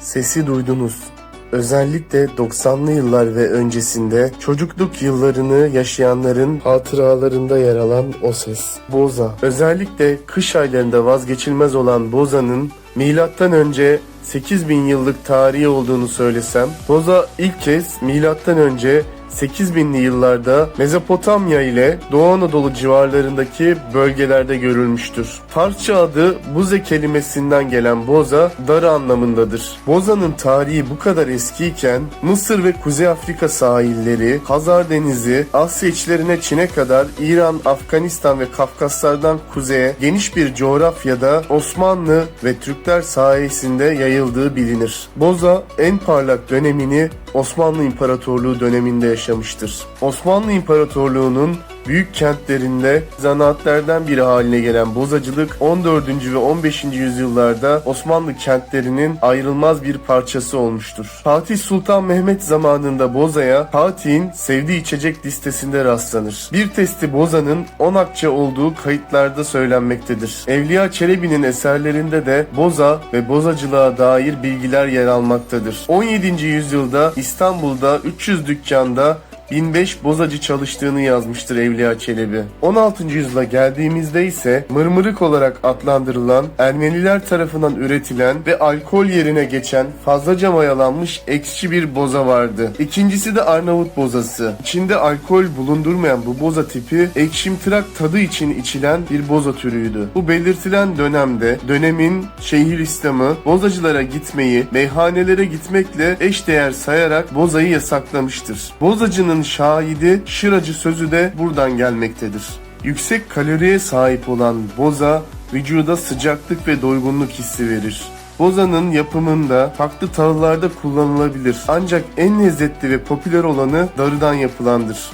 Sesi duydunuz. Özellikle 90'lı yıllar ve öncesinde çocukluk yıllarını yaşayanların hatıralarında yer alan o ses. Boza. Özellikle kış aylarında vazgeçilmez olan Boza'nın milattan önce 8000 yıllık tarihi olduğunu söylesem, Boza ilk kez milattan önce 8000'li yıllarda Mezopotamya ile Doğu Anadolu civarlarındaki bölgelerde görülmüştür. Farsça adı Buze kelimesinden gelen Boza, darı anlamındadır. Boza'nın tarihi bu kadar eskiyken Mısır ve Kuzey Afrika sahilleri, Hazar Denizi, Asya içlerine Çin'e kadar İran, Afganistan ve Kafkaslardan kuzeye geniş bir coğrafyada Osmanlı ve Türkler sayesinde yayıldığı bilinir. Boza en parlak dönemini Osmanlı İmparatorluğu döneminde yaşamıştır. Osmanlı İmparatorluğu'nun büyük kentlerinde zanaatlerden biri haline gelen bozacılık 14. ve 15. yüzyıllarda Osmanlı kentlerinin ayrılmaz bir parçası olmuştur. Fatih Sultan Mehmet zamanında bozaya Fatih'in sevdiği içecek listesinde rastlanır. Bir testi bozanın 10 akçe olduğu kayıtlarda söylenmektedir. Evliya Çelebi'nin eserlerinde de boza ve bozacılığa dair bilgiler yer almaktadır. 17. yüzyılda İstanbul'da 300 dükkanda 1005 bozacı çalıştığını yazmıştır Evliya Çelebi. 16. yüzyıla geldiğimizde ise mırmırık olarak adlandırılan Ermeniler tarafından üretilen ve alkol yerine geçen fazlaca mayalanmış ekşi bir boza vardı. İkincisi de Arnavut bozası. İçinde alkol bulundurmayan bu boza tipi ekşimtırak tadı için içilen bir boza türüydü. Bu belirtilen dönemde dönemin Şeyhülislam'ı bozacılara gitmeyi, meyhanelere gitmekle eşdeğer sayarak bozayı yasaklamıştır. Bozacının Şıra'nın şahidi Şıracı sözü de buradan gelmektedir. Yüksek kaloriye sahip olan boza vücuda sıcaklık ve doygunluk hissi verir. Bozanın yapımında farklı tahıllarda kullanılabilir. Ancak en lezzetli ve popüler olanı darıdan yapılandır.